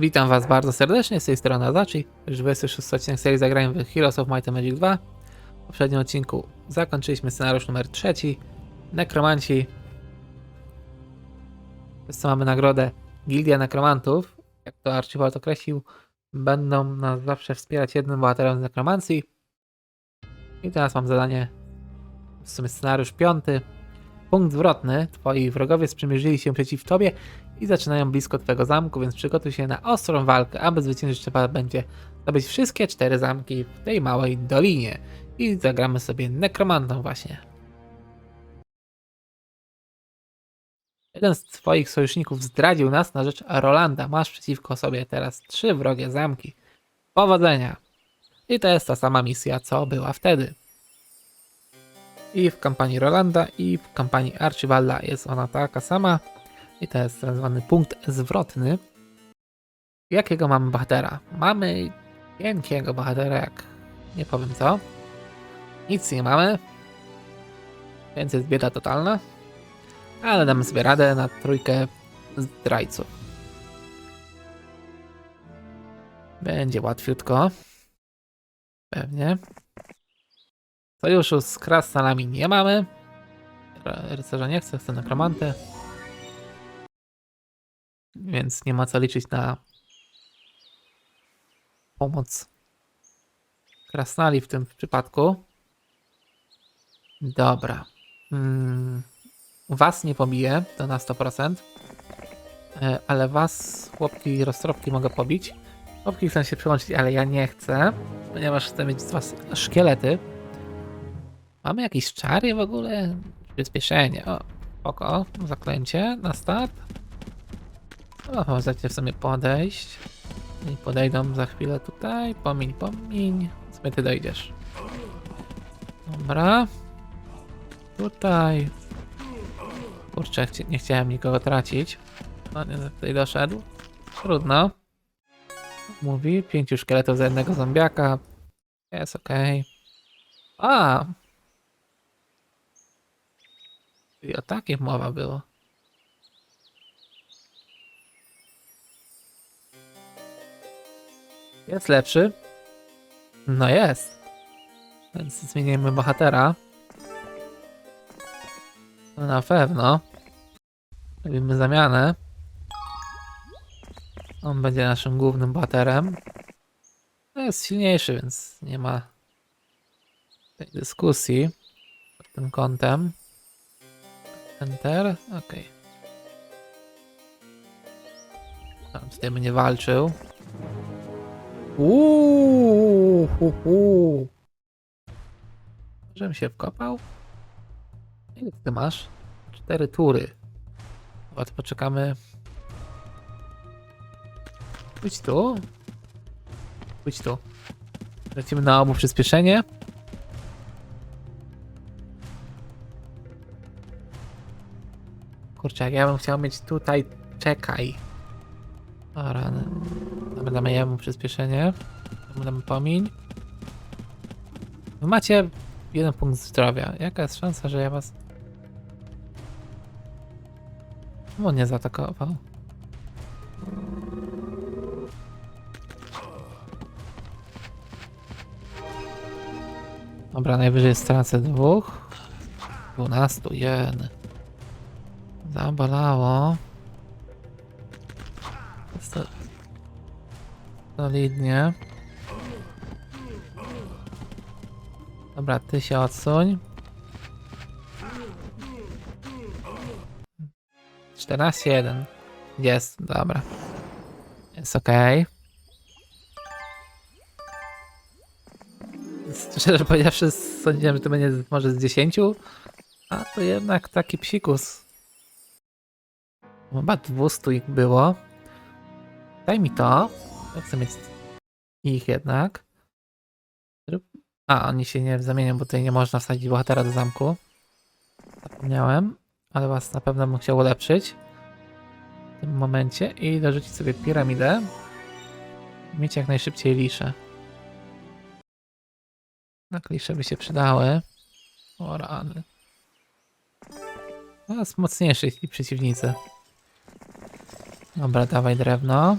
Witam Was bardzo serdecznie, z tej strony Adachi. Już 26 odcinek serii zagrań w Heroes of Might and Magic 2. W poprzednim odcinku zakończyliśmy scenariusz numer trzeci. Nekromanci. Przez co mamy nagrodę Gildia Nekromantów. Jak to Archibald określił, będą nas zawsze wspierać jednym bohaterem z nekromancji. I teraz mam zadanie, w sumie scenariusz piąty. Punkt zwrotny. Twoi wrogowie sprzymierzyli się przeciw tobie i zaczynają blisko twojego zamku, więc przygotuj się na ostrą walkę. Aby zwyciężyć trzeba będzie zdobyć wszystkie cztery zamki w tej małej dolinie. I zagramy sobie nekromantą właśnie. Jeden z twoich sojuszników zdradził nas na rzecz Rolanda. Masz przeciwko sobie teraz trzy wrogie zamki. Powodzenia! I to jest ta sama misja, co była wtedy. I w kampanii Rolanda, i w kampanii Archibalda jest ona taka sama. I to jest tak zwany punkt zwrotny. Jakiego mamy bohatera? Mamy pięknego bohatera, jak nie powiem co. Nic nie mamy. Więc jest bieda totalna. Ale damy sobie radę na trójkę zdrajców. Będzie łatwiutko. Pewnie. Sojuszu z krasnalami nie mamy. Ry- Rycerza nie chcę, chcę nekromantę. Więc nie ma co liczyć na pomoc krasnali w tym przypadku. Dobra. Mm, was nie pobiję, to na 100%. E, Ale was, chłopki i roztropki mogę pobić. Chłopki chcą się przyłączyć, ale ja nie chcę, ponieważ chcę mieć z was szkielety. Mamy jakieś czary w ogóle? Przyspieszenie. O, oko, zaklęcie na start. O, możecie w sumie podejść. I podejdą za chwilę tutaj. Pomiń, pomiń. Sobie ty dojdziesz. Dobra. Tutaj. Kurczę, chci- nie chciałem nikogo tracić. No nie, tutaj doszedł. Trudno. Mówi, pięciu szkieletów za jednego zombiaka. Jest okej. A! I o takim mowa było. Jest lepszy? No jest. Więc zmienimy bohatera. No na pewno. Robimy zamianę. On będzie naszym głównym bohaterem. No jest silniejszy, więc nie ma tej dyskusji pod tym kątem. Enter. Okej. Tam tutaj będzie walczył. Uuu, hu, się wkopał? Ile ty masz? Cztery tury. To poczekamy. Pójdź tu. Pójdź tu. Lecimy na obu przyspieszenie. Kurczę, jak ja bym chciał mieć tutaj. Czekaj. O rany. Damy jemu przyspieszenie. Temu damy pomiń. Wy macie jeden punkt zdrowia. Jaka jest szansa, że ja was... On nie zaatakował? Dobra, najwyżej stracę dwóch. Dwunastu, jeden. Zabolało. Solidnie. Dobra, ty się odsuń. 14-1. Jest, dobra. Jest okej. Szczerze powiedziawszy, sądziłem, że to będzie może z 10, a to jednak taki psikus. Chyba 200 ich było. Daj mi to. Ja chcę mieć ich jednak. A, oni się nie zamienią, bo tutaj nie można wsadzić bohatera do zamku. Zapomniałem, ale was na pewno bym chciał ulepszyć w tym momencie i dorzucić sobie piramidę. Mieć jak najszybciej lisze. Na klisze by się przydały. O rany. Oraz mocniejsi ci przeciwnicy. Dobra, dawaj drewno.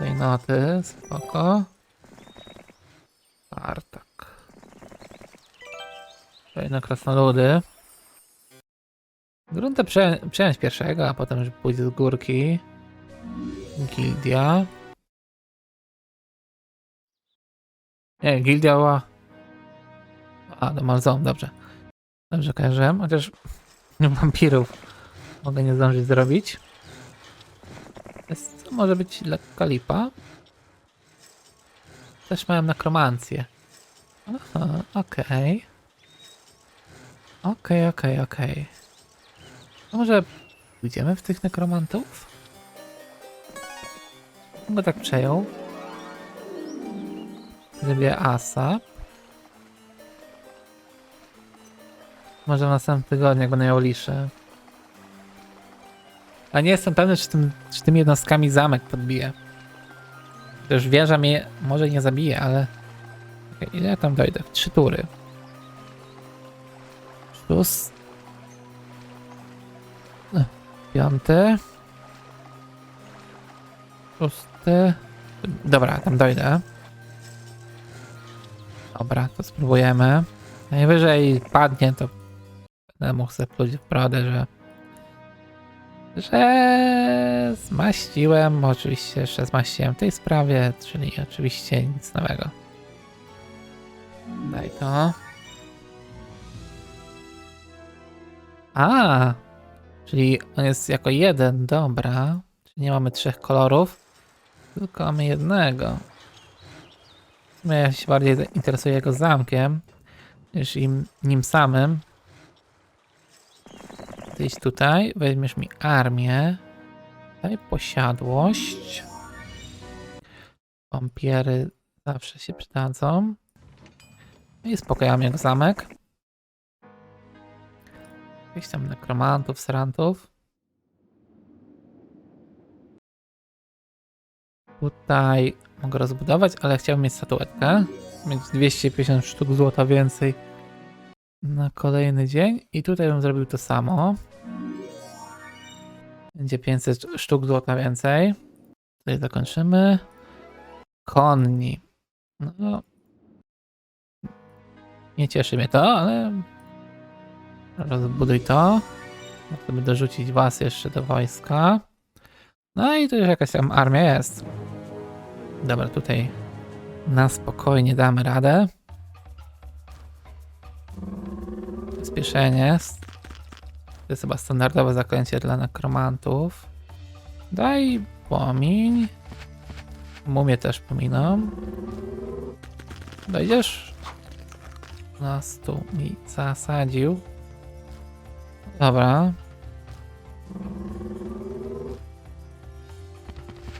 Klejnoty, spoko. Tartak. Kolejne krasnoludy. Gruntę prze, przejąć pierwszego, a potem już pójść z górki. Gildia. Nie, Gildia była... A, do Malzone, dobrze. Dobrze kojarzyłem, chociaż wampirów mogę nie zdążyć zrobić. Jest, to może być lekka lipa. Też mają nekromancję. Aha, okej. Okej, okej, okej. To Może pójdziemy w tych nekromantów? Bym go tak przejął. Zrobię ASAP. Może w następnym tygodniu, jak będę miał liszę. A nie jestem pewny, czy, tym, czy jednostkami zamek podbije. Też wieża mnie może nie zabije, ale... Ile ja tam dojdę? Trzy tury. Plus... No, Piąty. Szósty. Dobra, tam dojdę. Dobra, to spróbujemy. Najwyżej padnie, to będę mógł sobie pluć w brodę, że że zmaściłem, oczywiście jeszcze zmaściłem w tej sprawie, czyli oczywiście nic nowego. Daj to. A, czyli on jest jako jeden, dobra. Czyli nie mamy trzech kolorów, tylko mamy jednego. W sumie ja się bardziej interesuję jego zamkiem niż im, nim samym. Ty idź tutaj, weźmiesz mi armię. Daj posiadłość. Wampiery zawsze się przydadzą. No I spokojamy jego zamek. Jakichś tam nekromantów, serantów. Tutaj mogę rozbudować, ale chciałbym mieć statuetkę. Mieć 250 sztuk złota więcej na kolejny dzień. I tutaj bym zrobił to samo. Będzie 500 sztuk złota więcej. Tutaj zakończymy. Konni. No. Nie cieszy mnie to, ale rozbuduj to. Chcemy dorzucić was jeszcze do wojska. No i tu już jakaś tam armia jest. Dobra, tutaj na spokojnie damy radę. Przyspieszenie. To jest chyba standardowe zaklęcie dla nekromantów. Daj płomień. Mumię też pominam. Dojdziesz? Nas tu mi zasadził. Dobra.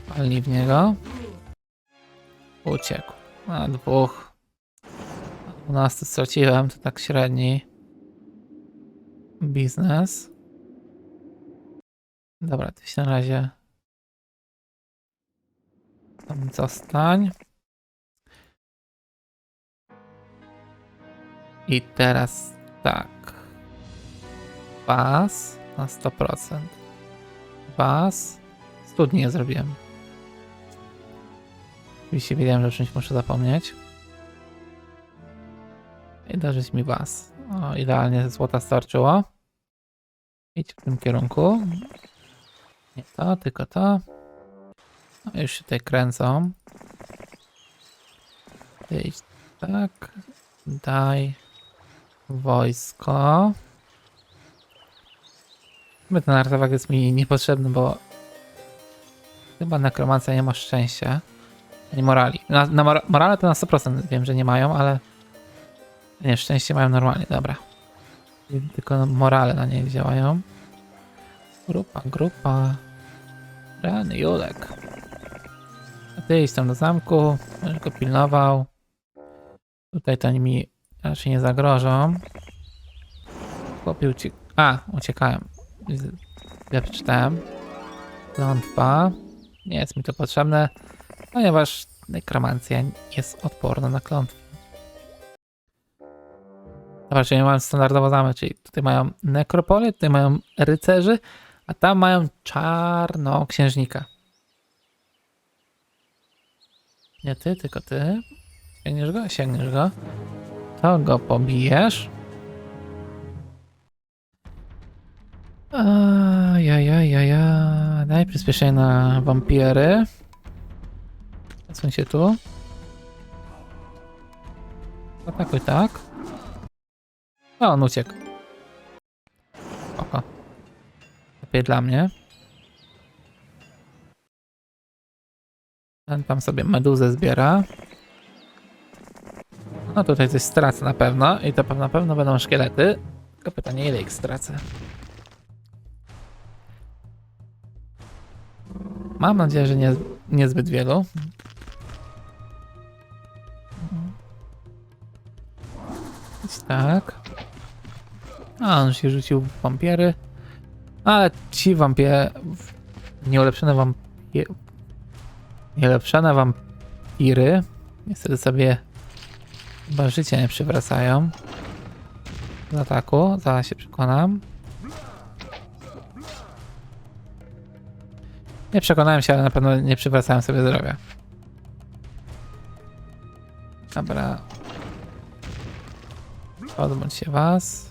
Palni w niego. Uciekł. Na dwóch. 12 straciłem, to tak średni biznes. Dobra, ty się na razie tam zostań. I teraz tak. Was na 100%. Was. Studni nie zrobiłem. Oczywiście wiedziałem, że o czymś muszę zapomnieć. I darzyć mi was. O, idealnie złota starczyło. Idź w tym kierunku. Nie to, tylko to. No już się tutaj kręcą. Idź tak. Daj wojsko. Chyba ten artefakt jest mi niepotrzebny, bo chyba nekromancja nie ma szczęścia. Nie morali. Na, na mora- morale to na 100% wiem, że nie mają, ale nie, szczęście mają normalnie, dobra. Tylko morale na niej działają. Grupa, grupa. Rany, Julek. A ty idź tam do zamku, będziesz go pilnował. Tutaj to mi raczej nie zagrożą. Chłopie uciek... A, uciekają. Ja przeczytałem. Klątwa. Nie jest mi to potrzebne, ponieważ nekromancja jest odporna na klątwę. Dobra, czyli mamy standardowo zamek, czyli tutaj mają nekropolię, tutaj mają rycerzy, a tam mają czarnoksiężnika. Nie ty, tylko ty. Sięgniesz go? Sięgniesz go. To go pobijesz. Ajajajaja. Daj przyspieszenie na wampiry. Odsuń się tu. Atakuj tak. O, on uciekł. Oko. Lepiej dla mnie. Ten tam sobie meduzę zbiera. No tutaj coś stracę na pewno i to na pewno będą szkielety. Tylko pytanie ile ich stracę. Mam nadzieję, że nie, niezbyt wielu. Więc tak. A, on się rzucił w wampiery. Ale ci wampie... Nieulepszone wampie... Nieulepszone wampiry niestety sobie chyba życie nie przywracają. Z ataku, zaraz się przekonam. Nie przekonałem się, ale na pewno nie przywracają sobie zdrowia. Dobra. Pozbądź się was.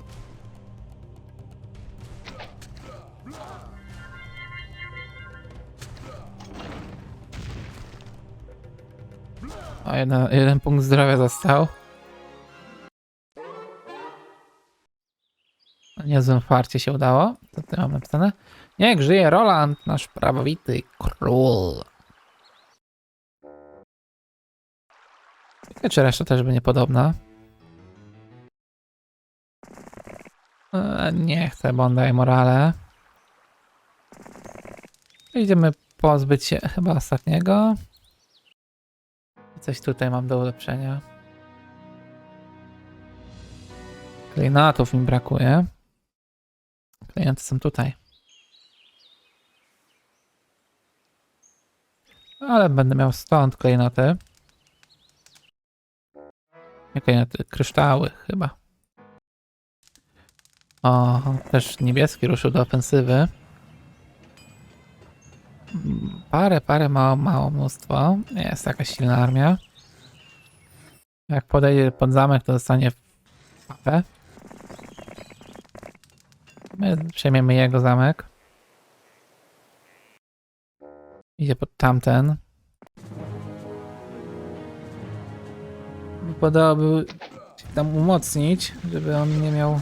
O, jeden, jeden punkt zdrowia został. O niezłym farcie się udało. Co tutaj mam napisane? Niech żyje Roland, nasz prawowity król. Ciekawe, Czy reszta też będzie podobna? E, Nie chcę, bo on daje morale. Idziemy pozbyć się chyba ostatniego. Coś tutaj mam do ulepszenia. Klejnotów mi brakuje. Klejnoty są tutaj. Ale będę miał stąd klejnoty. Nie klejnoty, kryształy chyba. O, też niebieski ruszył do ofensywy. Parę, parę, mało, mało mnóstwo. Jest jakaś silna armia. Jak podejdzie pod zamek, to dostanie papę. My przejmiemy jego zamek. Idzie pod tamten. Wypadałoby się tam umocnić, żeby on nie miał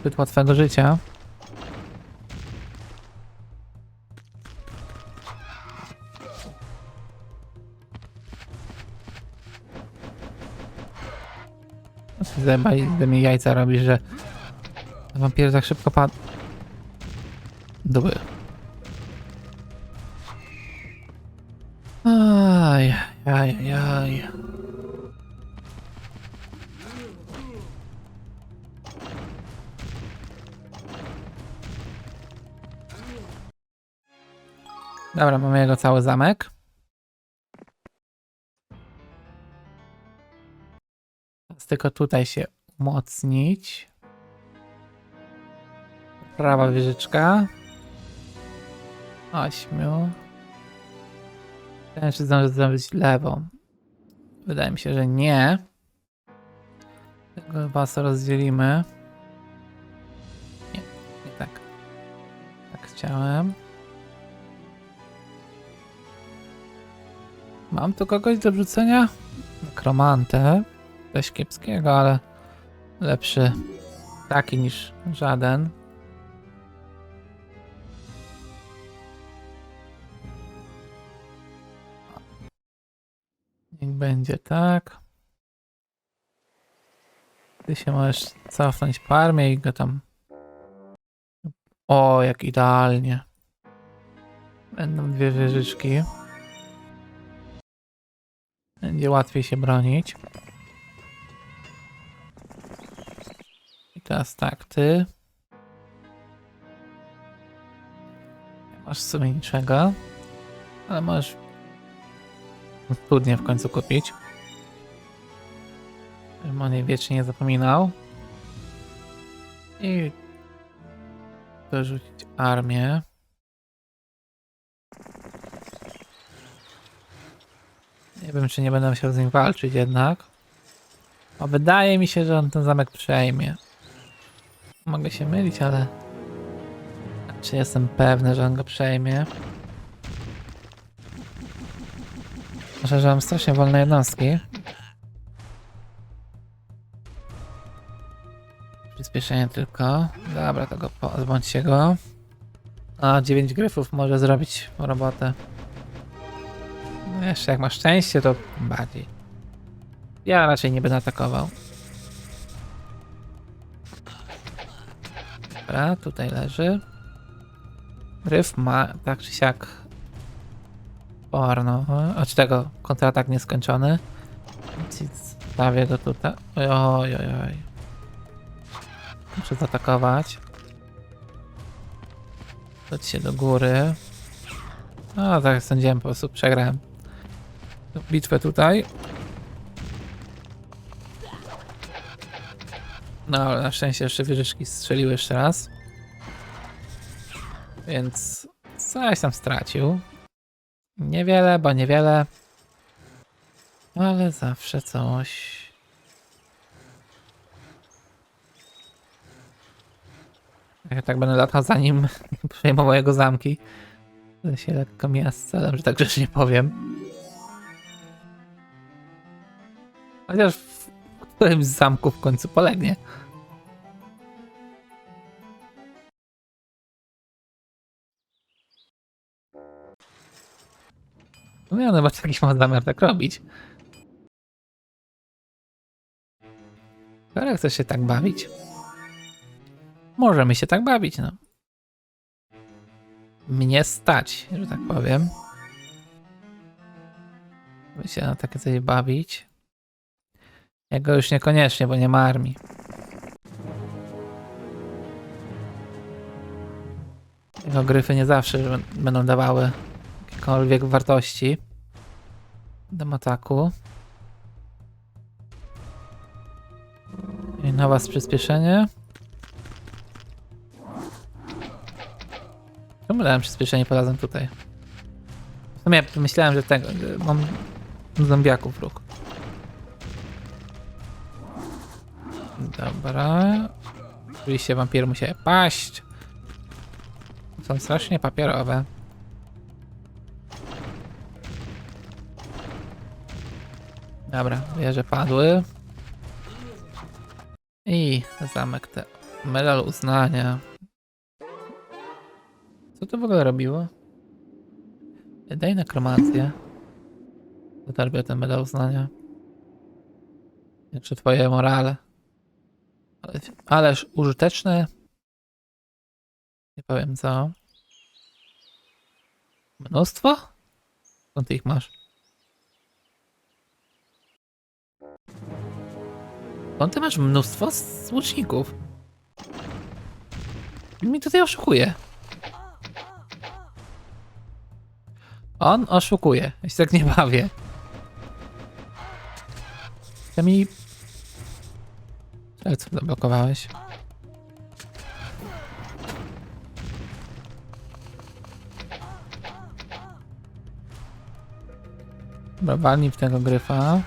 zbyt łatwego życia. Ze mnie jajca robisz, że wampir tak szybko padł. Dobry. Aj, aj, aj. Dobra, mamy jego cały zamek. Tylko tutaj się umocnić. Prawa wieżyczka. Ośmiu. Ten czy zdąży zrobić lewą. Wydaje mi się, że nie. Tego was rozdzielimy. Nie, nie tak. Tak chciałem. Mam tu kogoś do wrzucenia? Nekromantę. Coś kiepskiego, ale lepszy taki niż żaden. Niech będzie tak. Ty się możesz cofnąć po armię i go tam... O, jak idealnie. Będą dwie wieżyczki. Będzie łatwiej się bronić. Teraz tak, ty. Nie masz w sumie niczego. Ale możesz studnię w końcu kupić. Żebym o niej wiecznie nie zapominał. I dorzucić armię. Nie wiem, czy nie będę musiał z nim walczyć jednak. O, wydaje mi się, że on ten zamek przejmie. Mogę się mylić, ale... Czy jestem pewny, że on go przejmie? Może, że mam strasznie wolne jednostki. Przyspieszenie tylko. Dobra, to go pozbądźcie go. A 9 gryfów może zrobić robotę. No jeszcze jak masz szczęście, to bardziej. Ja raczej nie będę atakował. Dobra, tutaj leży. Gryf ma tak czy siak porno. Czy tego kontratak nieskończony. Stawię go tutaj. Oj, oj, oj. Muszę zaatakować. Dać się do góry. No, tak sądziłem, po prostu przegrałem bitwę tutaj. No, ale na szczęście jeszcze wieżyczki strzeliły jeszcze raz. Więc coś tam stracił. Niewiele, bo niewiele. Ale zawsze coś. Ja tak będę latał za nim, przejmował jego zamki. To się lekko mija z celem, że tak grzecznie powiem. Chociaż w którymś z zamków w końcu polegnie. No ja chyba taki ma zamiar tak robić. Ale chcesz się tak bawić? Możemy się tak bawić, no. Mnie stać, że tak powiem. By się na takie coś bawić. Jego już niekoniecznie, bo nie ma armii. Jego gryfy nie zawsze będą dawały jakiekolwiek wartości. Dam ataku. I na was przyspieszenie. Czemu dałem przyspieszenie polazem tutaj? W sumie myślałem, że tego. że Mam zombiaków róg. Dobra. Oczywiście wampiry musiały paść. Są strasznie papierowe. Dobra, wieże padły. I zamek te. Medal uznania. Co to w ogóle robiło? Daj nekromancję. Dotarbię ten medal uznania. Czy twoje morale. Ale, ależ użyteczne. Nie powiem co. Mnóstwo? Skąd ich masz? Skąd ty masz mnóstwo łuczników? Mi tutaj oszukuje. On oszukuje. Ja się tak nie bawię. Chce mi... Ale co zablokowałeś? Dobra, walnij w tego gryfa.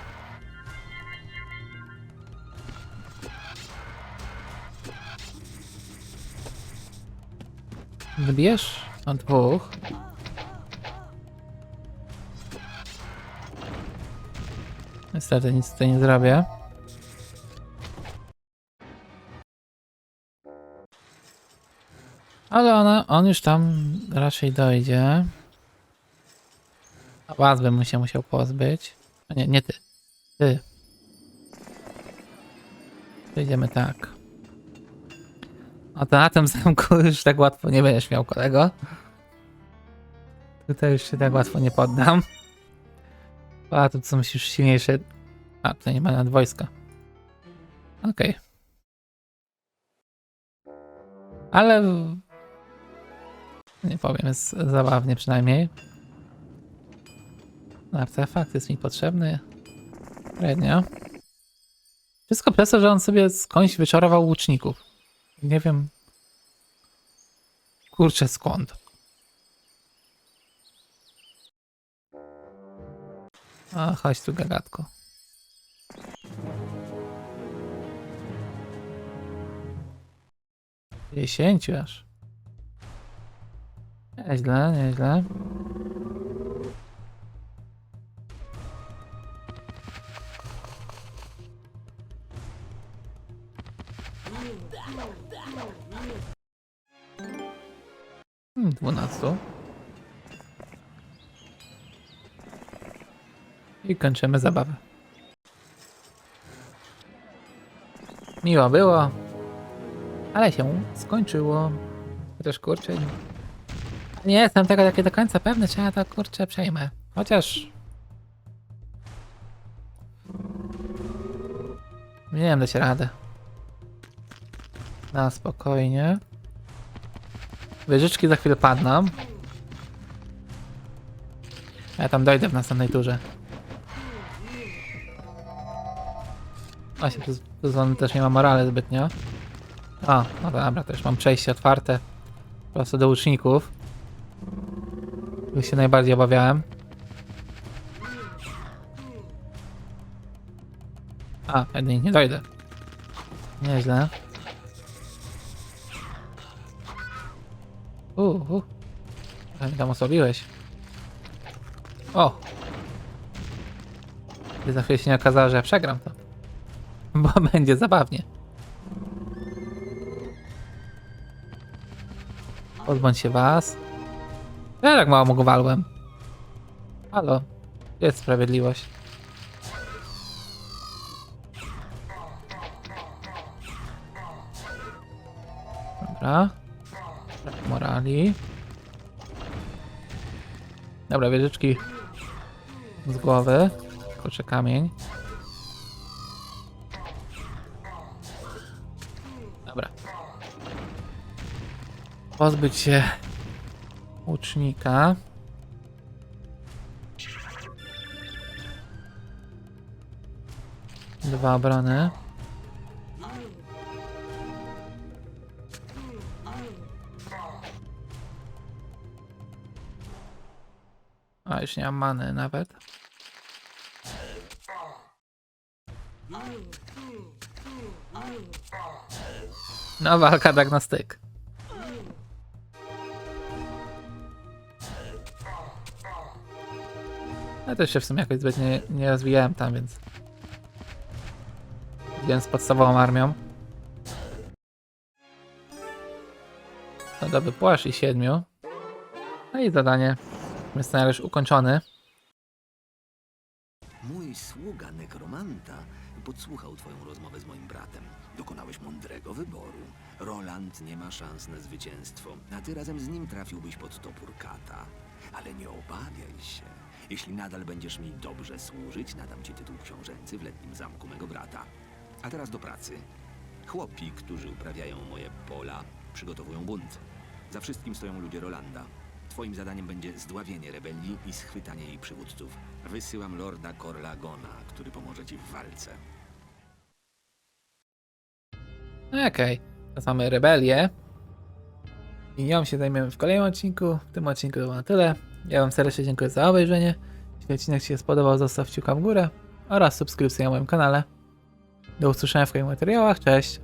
Wybierz od dwóch. Niestety nic tutaj nie zrobię. Ale ona, on już tam raczej dojdzie. Was bym się musiał pozbyć. Nie, nie ty. Ty. Przejdziemy tak. A to na tym zamku już tak łatwo nie będziesz miał kolego. Tutaj już się tak łatwo nie poddam. A tu co musisz silniejsze. A tutaj nie ma nad wojska. Okej. Ale. Nie powiem, jest zabawnie przynajmniej. Artefakt jest mi potrzebny. Średnio. Wszystko przez to, że on sobie skądś wyczarował łuczników. Nie wiem. Kurczę, skąd? A, chodź tu, gagatko. Dziesięciu aż. Nieźle, nieźle. Kończymy zabawę. Miło było, ale się skończyło. Chociaż kurczę. Nie jestem tego takie do końca pewny, czy ja to kurczę przejmę. Chociaż. Nie wiem, dać radę. Na spokojnie. Wieżyczki za chwilę padną. Ja tam dojdę w następnej turze. Właśnie, przez, przez też nie ma morale zbytnio. O, no dobra, też mam przejście otwarte. Prosto do łuczników. Tu się najbardziej obawiałem. A, jednak nie dojdę. Nieźle. Uuu, uh. Ale tam osłabiłeś. O! Gdy za chwilę się nie okazało, że ja przegram to. Bo będzie zabawnie. Pozbądź się was. Ja tak mało mu walłem. Halo. Jest sprawiedliwość. Dobra. Morali. Dobra, wieżyczki z głowy. Kocze kamień. Pozbyć się łucznika. Dwa obrony. A, już nie mam many nawet. No, walka tak. Ja też się w sumie jakoś zbyt nie, nie rozwijałem tam, więc... Idziemy z podstawową armią. Lodowy płaszcz i siedmiu. No i zadanie. Scenariusz ukończony. Mój sługa nekromanta podsłuchał twoją rozmowę z moim bratem. Dokonałeś mądrego wyboru. Roland nie ma szans na zwycięstwo, a ty razem z nim trafiłbyś pod topór kata. Ale nie obawiaj się. Jeśli nadal będziesz mi dobrze służyć, nadam ci tytuł książęcy w letnim zamku mego brata. A teraz do pracy. Chłopi, którzy uprawiają moje pola, przygotowują bunt. Za wszystkim stoją ludzie Rolanda. Twoim zadaniem będzie zdławienie rebelii i schwytanie jej przywódców. Wysyłam lorda Corlagona, który pomoże ci w walce. No okej, teraz mamy rebelię. I nią się zajmiemy w kolejnym odcinku. W tym odcinku to było na tyle. Ja wam serdecznie dziękuję za obejrzenie. Jeśli odcinek ci się spodobał, zostaw kciuka w górę oraz subskrypcję na moim kanale. Do usłyszenia w kolejnych materiałach. Cześć!